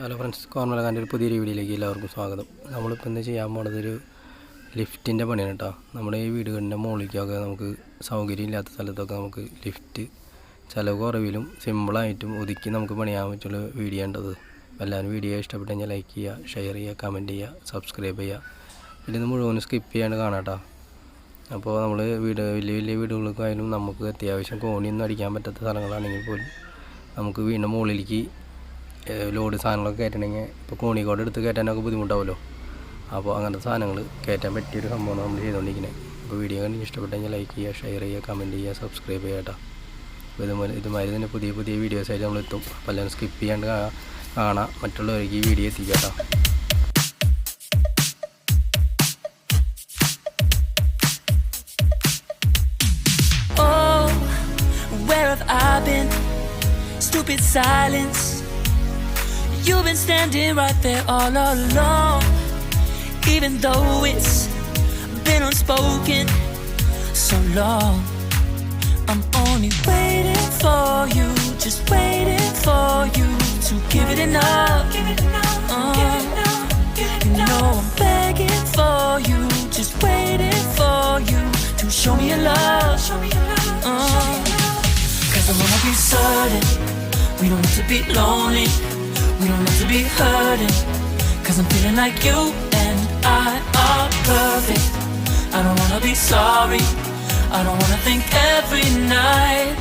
Hello friends കോർമലകാന്റെ ഒരു പുതിയൊരു വീഡിയോയിലേക്ക് എല്ലാവർക്കും സ്വാഗതം. നമ്മളിപ്പോൾ എന്താ ചെയ്യാൻ പോണത് ഒരു ലിഫ്റ്റിന്റെ പണിയാണ് കേട്ടോ നമ്മുടെ ഈ വീടുകളിന്റെ മുകളിലേക്കൊക്കെ നമുക്ക് സൗകര്യം ഇല്ലാത്ത സ്ഥലത്തൊക്കെ നമുക്ക് ലിഫ്റ്റ് ചിലവ് കുറവിലും സിമ്പിളായിട്ടും ഒതുക്കി നമുക്ക് പണിയാൻ പറ്റുള്ള വീഡിയോ ഉണ്ടത് എല്ലാവരും വീഡിയോ ഇഷ്ടപ്പെട്ടു കഴിഞ്ഞാൽ ലൈക്ക് ചെയ്യുക ഷെയർ ചെയ്യുക കമന്റ് ചെയ്യുക സബ്സ്ക്രൈബ് ചെയ്യുക. ഇതിൽ മുഴുവൻ സ്കിപ്പ് ചെയ്യാണ്ട് കാണാം കേട്ടോ അപ്പോൾ നമ്മൾ വീട് വലിയ വലിയ വീടുകൾക്കായാലും നമുക്ക് അത്യാവശ്യം കോണിയൊന്നും അടിക്കാൻ പറ്റാത്ത സ്ഥലങ്ങളാണെങ്കിൽ പോലും നമുക്ക് വീടിന്റെ മുകളിലേക്ക് ലോഡ് സാധനങ്ങളൊക്കെ കയറ്റണമെങ്കിൽ ഇപ്പോൾ കോണിക്കോട് എടുത്ത് കയറ്റാനൊക്കെ ബുദ്ധിമുട്ടാവുമല്ലോ. അപ്പോൾ അങ്ങനത്തെ സാധനങ്ങൾ കയറ്റാൻ പറ്റിയൊരു സംഭവമാണ് നമ്മൾ ചെയ്തുകൊണ്ടിരിക്കുന്നത്. അപ്പോൾ വീഡിയോ കണ്ടെങ്കിൽ ഇഷ്ടപ്പെട്ടെങ്കിൽ ലൈക്ക് ചെയ്യുക ഷെയർ ചെയ്യുക കമന്റ് ചെയ്യുക സബ്സ്ക്രൈബ് ചെയ്യുക കേട്ടോ. ഇതുപോലെ ഇതുമാതിരി തന്നെ പുതിയ പുതിയ വീഡിയോസായിട്ട് നമ്മൾ എത്തും. അപ്പോൾ എല്ലാവരും സ്കിപ്പ് ചെയ്യാണ്ട് കാണാം. മറ്റുള്ളവർക്ക് ഈ വീഡിയോ എത്തിക്കാം കേട്ടോ. Oh? Stupid silence. You've been standing right there all along. Even though it's been unspoken so long. I'm only waiting for you, just waiting for you to give it enough. Uh, you know I'm begging for you, just waiting for you to show me your love. Uh, Cause I wanna be certain we don't have to be lonely, we don't have to be hurting. Cause I'm feeling like you and I are perfect. I don't wanna be sorry, I don't wanna think every night